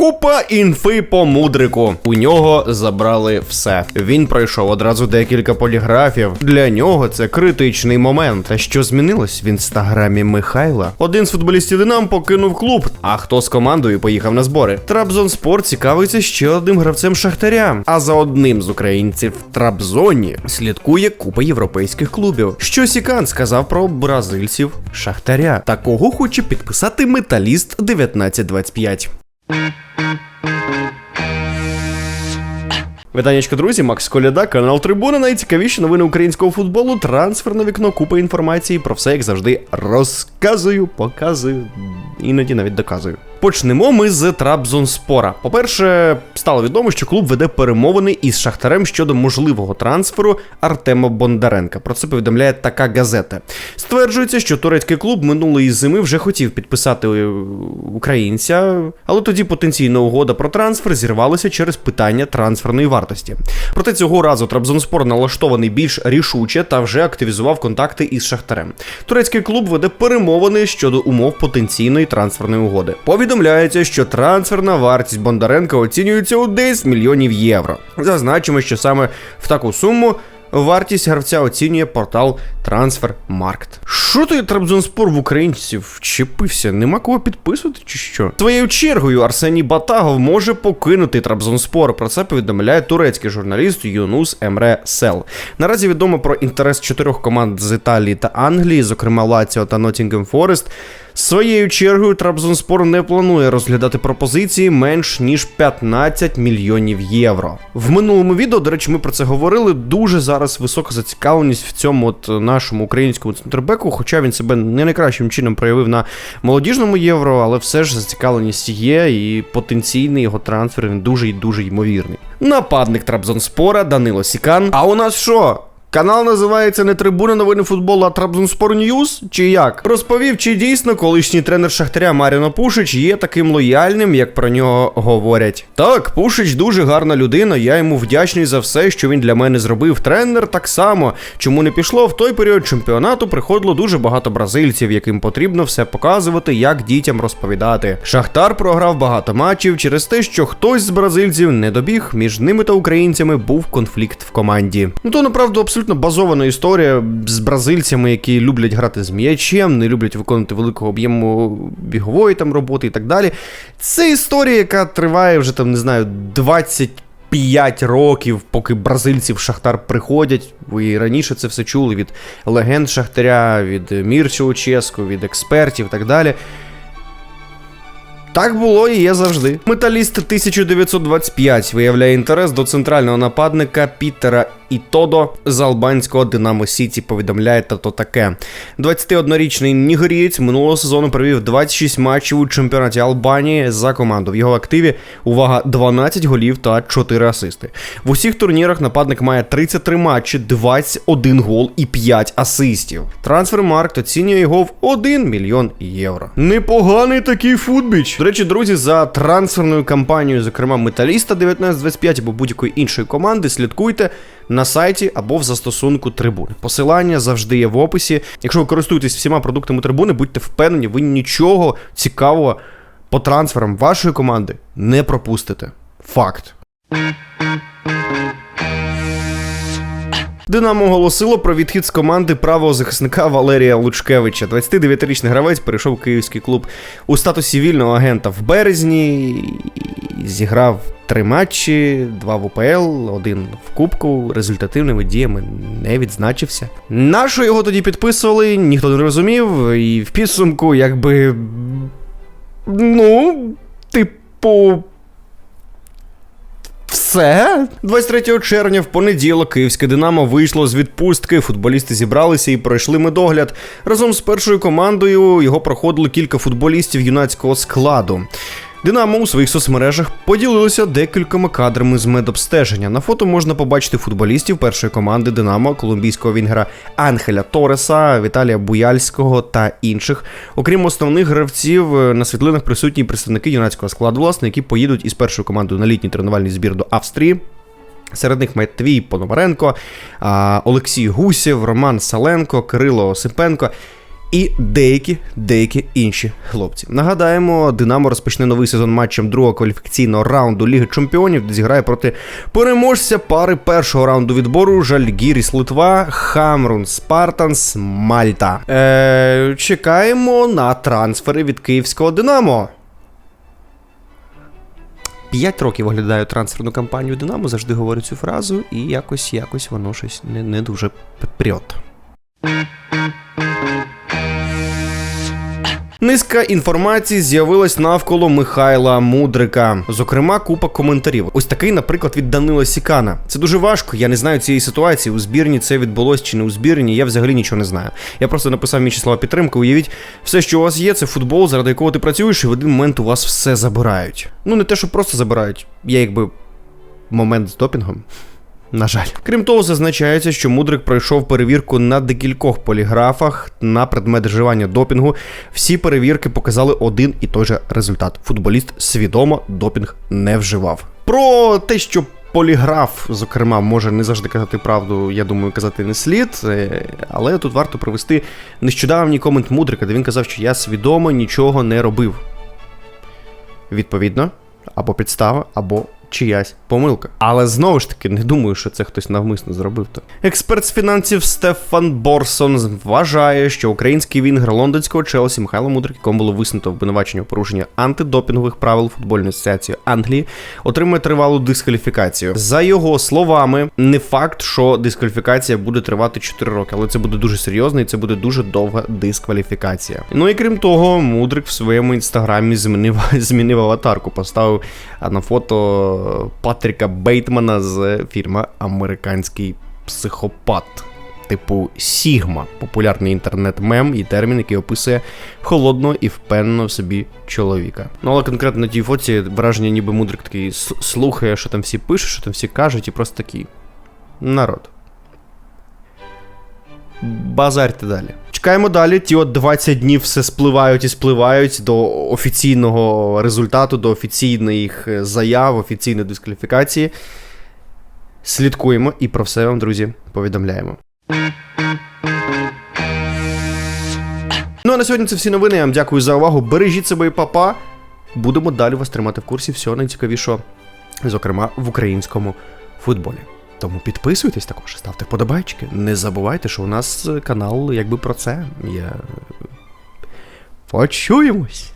Купа інфи по мудрику. У нього забрали все. Він пройшов одразу декілька поліграфів. Для нього це критичний момент. Та що змінилось в інстаграмі Михайла? Один з футболістів Динам покинув клуб, а хто з командою поїхав на збори. Трабзонспор цікавиться ще одним гравцем Шахтаря. А за одним з українців в Трабзоні слідкує купа європейських клубів. Що Сікан сказав про бразильців Шахтаря? Такого хоче підписати металіст 1925. Вітанечко, друзі, Макс Коляда, канал Трибуна. Найцікавіші новини українського футболу. Трансферне вікно, купа інформації. Про все, як завжди, розказую, показую, іноді навіть доказую. Почнемо ми з Трабзонспора. По-перше, стало відомо, що клуб веде перемовини із Шахтарем щодо можливого трансферу Артема Бондаренка. Про це повідомляє така газета. Стверджується, що турецький клуб минулої зими вже хотів підписати е, українця, але тоді потенційна угода про трансфер зірвалася через питання трансферної вартості. Проте цього разу Трабзонспор налаштований більш рішуче та вже активізував контакти із Шахтарем. Турецький клуб веде перемовини щодо умов потенційної трансферної угоди. Повідомляється, що трансферна вартість Бондаренка оцінюється у 10 мільйонів євро. Зазначимо, що саме в таку суму. Вартість гравця оцінює портал Transfermarkt. Що той Трабзонспор в українців вчепився? Нема кого підписувати чи що? Своєю чергою Арсеній Батагов може покинути Трабзонспор. Про це повідомляє турецький журналіст Юнус Емре Сел. Наразі відомо про інтерес чотирьох команд з Італії та Англії, зокрема Лаціо та Ноттінгем Форест. Своєю чергою Трабзонспор не планує розглядати пропозиції менш ніж 15 мільйонів євро. В минулому відео, до речі, ми про це говорили. Дуже зараз висока зацікавленість в цьому от нашому українському центрбеку, хоча він себе не найкращим чином проявив на молодіжному євро, але все ж зацікавленість є, і потенційний його трансфер він дуже і дуже ймовірний. Нападник Трабзонспора Данило Сікан. А у нас що? Канал називається не Трибуна новини футболу, а Трабзонспор Ньюз? Чи як? Розповів, чи дійсно колишній тренер Шахтаря Маріно Пушич є таким лояльним, як про нього говорять. Так, Пушич дуже гарна людина, я йому вдячний за все, що він для мене зробив. Тренер так само. Чому не пішло? В той період чемпіонату приходило дуже багато бразильців, яким потрібно все показувати, як дітям розповідати. Шахтар програв багато матчів через те, що хтось з бразильців не добіг. Між ними та українцями був конфлікт в команді. Ну то направду абсолютно базована історія з бразильцями, які люблять грати з м'ячем, не люблять виконувати великого об'єму бігової там роботи і так далі. Це історія, яка триває вже там, не знаю, 20 5 років, поки бразильці в Шахтар приходять. Ви раніше це все чули від легенд Шахтаря, від Мірча Луческу, від експертів і так далі. Так було і є завжди. Металіст 1925 виявляє інтерес до центрального нападника Пітера Ітодо з албанського Динамо Сіті повідомляє та то таке. 21-річний нігерієць минулого сезону провів 26 матчів у чемпіонаті Албанії за команду. В його активі увага 12 голів та 4 асисти. В усіх турнірах нападник має 33 матчі, 21 гол і 5 асистів. Трансфермаркт оцінює його в 1 мільйон євро. Непоганий такий футбіч. До речі, друзі, за трансферною кампанією, зокрема Металіста 1925 або будь-якої іншої команди, слідкуйте на сайті або в застосунку трибуни. Посилання завжди є в описі. Якщо ви користуєтесь всіма продуктами трибуни, будьте впевнені, ви нічого цікавого по трансферам вашої команди не пропустите. Факт. Динамо оголосило про відхід з команди правого захисника Валерія Лучкевича. 29-річний гравець перейшов київський клуб у статусі вільного агента в березні. Зіграв три матчі, два в УПЛ, один в Кубку. Результативними діями не відзначився. Нащо його тоді підписували, ніхто не розумів, і в підсумку, якби. Ну, типу. Все 23 червня в понеділок київське Динамо вийшло з відпустки. Футболісти зібралися і пройшли медогляд. Разом з першою командою його проходило кілька футболістів юнацького складу. Динамо у своїх соцмережах поділилося декількома кадрами з медобстеження. На фото можна побачити футболістів першої команди Динамо, колумбійського вінгера Анхеля Тореса, Віталія Буяльського та інших. Окрім основних гравців, е, на світлинах присутні представники юнацького складу, власне, які поїдуть із першою командою на літній тренувальний збір до Австрії. Серед них Матвій Пономаренко, Олексій Гусєв, Роман Саленко, Кирило Осипенко. І деякі деякі інші хлопці. Нагадаємо, Динамо розпочне новий сезон матчем другого кваліфікаційного раунду Ліги Чемпіонів, де зіграє проти переможця пари першого раунду відбору Жальгіріс Литва, Хамрун Спартанс Мальта. Е, чекаємо на трансфери від київського Динамо. П'ять років оглядаю трансферну кампанію Динамо, завжди говорю цю фразу, і якось якось воно щось не, не дуже прет. Низка інформації з'явилась навколо Михайла Мудрика. Зокрема, купа коментарів. Ось такий, наприклад, від Данила Сікана. Це дуже важко. Я не знаю цієї ситуації. У збірні це відбулось чи не у збірні. Я взагалі нічого не знаю. Я просто написав мій слова підтримки. Уявіть, все, що у вас є, це футбол, заради якого ти працюєш, і в один момент у вас все забирають. Ну не те, що просто забирають. Є якби момент з допінгом. На жаль, крім того, зазначається, що Мудрик пройшов перевірку на декількох поліграфах на предмет вживання допінгу. Всі перевірки показали один і той же результат. Футболіст свідомо допінг не вживав. Про те, що поліграф, зокрема, може не завжди казати правду, я думаю, казати не слід. е, Але тут варто привести нещодавній комент Мудрика, де він казав, що я свідомо нічого не робив. Відповідно, або підстава, або чиясь помилка. Але знову ж таки, не думаю, що це хтось навмисно зробив то. Експерт з фінансів Стефан Борсон вважає, що український вінгер лондонського Челсі Михайло Мудрик, якому було висунуто обвинувачення у порушенні антидопінгових правил футбольної асоціації Англії, отримує тривалу дискваліфікацію. За його словами, не факт, що дискваліфікація буде тривати 4 роки, але це буде дуже серйозно і це буде дуже довга дискваліфікація. Ну і крім того, Мудрик в своєму інстаграмі змінив, змінив аватарку, поставив на фото Патріка Бейтмана з фільму Американський психопат. Типу Сігма, популярний інтернет-мем і термін, який описує холодного і впевненого в собі чоловіка. Ну але конкретно на тій фоці враження, ніби мудрик такий слухає, що там всі пишуть, що там всі кажуть, і просто такий. Народ. Базарте далі. Чекаємо далі. Ті от 20 днів все спливають і спливають до офіційного результату, до офіційних е, заяв, офіційної дискваліфікації. Слідкуємо і про все вам, друзі, повідомляємо. Ну а на сьогодні це всі новини. Я вам дякую за увагу. Бережіть себе і папа. Будемо далі вас тримати в курсі всього найцікавішого, зокрема в українському футболі. Тому підписуйтесь також, ставте вподобайки. Не забувайте, що у нас е, канал якби про це. Я... Почуємось!